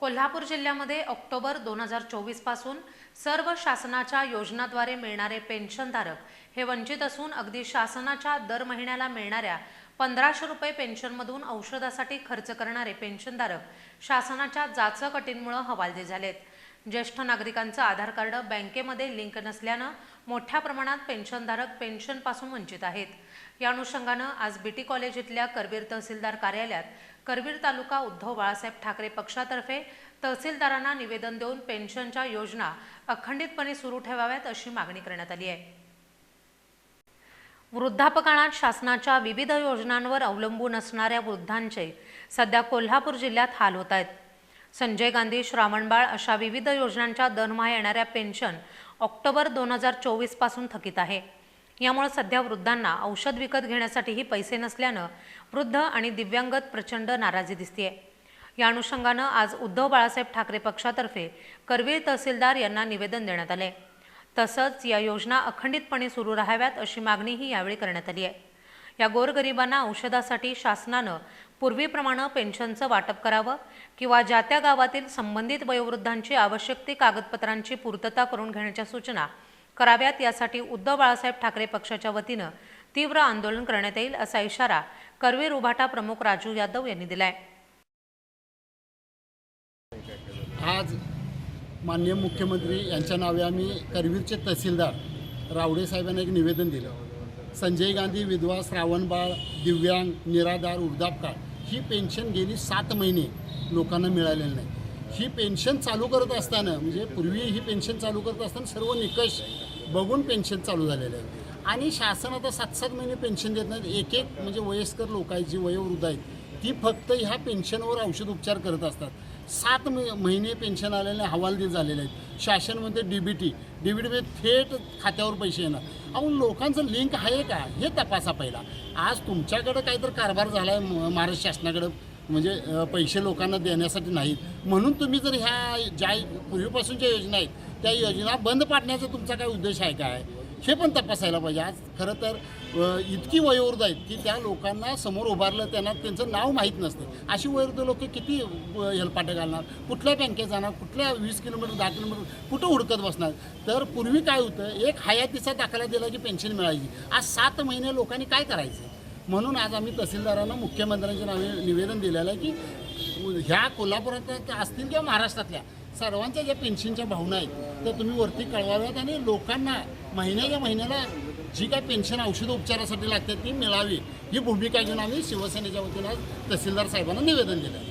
कोल्हापूर जिल्ह्यामध्ये ऑक्टोबर दोन हजार चोवीसपासून सर्व शासनाच्या योजनाद्वारे मिळणारे पेन्शनधारक हे वंचित असून अगदी शासनाच्या दर महिन्याला मिळणाऱ्या पंधराशे रुपये पेन्शनमधून औषधासाठी खर्च करणारे पेन्शनधारक शासनाच्या जाचकटींमुळे हवालदे झालेत. ज्येष्ठ नागरिकांचं आधार कार्ड बँकेमध्ये लिंक नसल्यानं मोठ्या प्रमाणात पेन्शनधारक पेन्शनपासून वंचित आहेत. या अनुषंगानं आज बीटी कॉलेज इथल्या करवीर तहसीलदार कार्यालयात करवीर तालुका उद्धव बाळासाहेब ठाकरे पक्षातर्फे तहसीलदारांना निवेदन देऊन पेन्शनच्या योजना अखंडितपणे सुरू ठेवाव्यात अशी मागणी करण्यात आली आहे. वृद्धापकाळात शासनाच्या विविध योजनांवर अवलंबून असणाऱ्या वृद्धांचे सध्या कोल्हापूर जिल्ह्यात हाल होत आहेत. संजय गांधी श्रावणबाळ अशा विविध योजनांच्या दरमहा येणाऱ्या पेन्शन ऑक्टोबर दोन हजार चोवीसपासून थकीत आहे. यामुळे सध्या वृद्धांना औषध विकत घेण्यासाठीही पैसे नसल्यानं वृद्ध आणि दिव्यांगत प्रचंड नाराजी दिसतीये. या अनुषंगानं आज उद्धव बाळासाहेब ठाकरे पक्षातर्फे करवीर तहसीलदार यांना निवेदन देण्यात आले तसंच या योजना अखंडितपणे सुरू राहाव्यात अशी मागणीही यावेळी करण्यात आली आहे या गोरगरिबांना औषधासाठी शासनानं पूर्वीप्रमाणे पेन्शनचं वाटप करावं किंवा ज्या त्या गावातील संबंधित वयोवृद्धांची आवश्यक ती कागदपत्रांची पूर्तता करून घेण्याच्या सूचना कराव्यात यासाठी उद्धव बाळासाहेब ठाकरे पक्षाच्या वतीनं तीव्र आंदोलन करण्यात येईल असा इशारा करवीर उभाटा प्रमुख राजू यादव यांनी दिलाय. आज माननीय मुख्यमंत्री यांच्या नावे आम्ही करवीरचे तहसीलदार रावडे साहेबांना एक निवेदन दिलं. संजय गांधी विधवा श्रावणबाळ दिव्यांग निराधार वृद्धापकाळ ही पेन्शन गेली सात महिने लोकांना मिळालेली नाही. ही पेन्शन चालू करत असताना म्हणजे पूर्वी ही पेन्शन चालू करत असताना सर्व निकष बघून पेन्शन चालू झालेलं आहे. आणि शासन आता सात सात महिने पेन्शन देत नाहीत एक एक म्हणजे वयस्कर लोक आहेत जी वयोवृद्ध आहेत ती फक्त ह्या पेन्शनवर औषध उपचार करत असतात. सात महिने पेन्शन आलेले हवालदिल झालेले आहेत. शासन म्हणते D B T D B टीमध्ये थेट खात्यावर पैसे येणार. अहो लोकांचं लिंक आहे का? हे तपासा पहिला. आज तुमच्याकडं काहीतरी कारभार झाला आहे महाराष्ट्र शासनाकडं. म्हणजे पैसे लोकांना देण्यासाठी नाहीत. म्हणून तुम्ही जर ह्या ज्या पूर्वीपासून ज्या योजना आहेत त्या योजना बंद पाडण्याचा तुमचा काय उद्देश आहे काय? हे पण तपासायला पाहिजे. आज खरं तर इतकी वयोवृद्ध आहेत की त्या लोकांना समोर उभारलं त्यांना त्यांचं नाव माहीत नसते. अशी वयोवृद्ध लोक किती हेलपाटे घालणार? कुठल्या बँकेत जाणार? कुठल्या वीस किलोमीटर दहा किलोमीटर कुठं हुडकत बसणार? तर पूर्वी काय होतं एक हयातीचा दाखला दिला की पेन्शन मिळायची. आज सात महिने लोकांनी काय करायचं? म्हणून आज आम्ही तहसीलदारांना मुख्यमंत्र्यांच्या नावे निवेदन दिलेलं आहे की ह्या कोल्हापुरात असतील किंवा महाराष्ट्रातल्या सर्वांच्या ज्या पेन्शनच्या भावना आहेत त्या तुम्ही वरती कळवाव्यात आणि लोकांना महिन्याच्या महिन्याला जी काय पेन्शन औषध उपचारासाठी लागते ती मिळावी. ही भूमिका घेऊन आम्ही शिवसेनेच्या वतीनं तहसीलदार साहेबांना निवेदन दिलं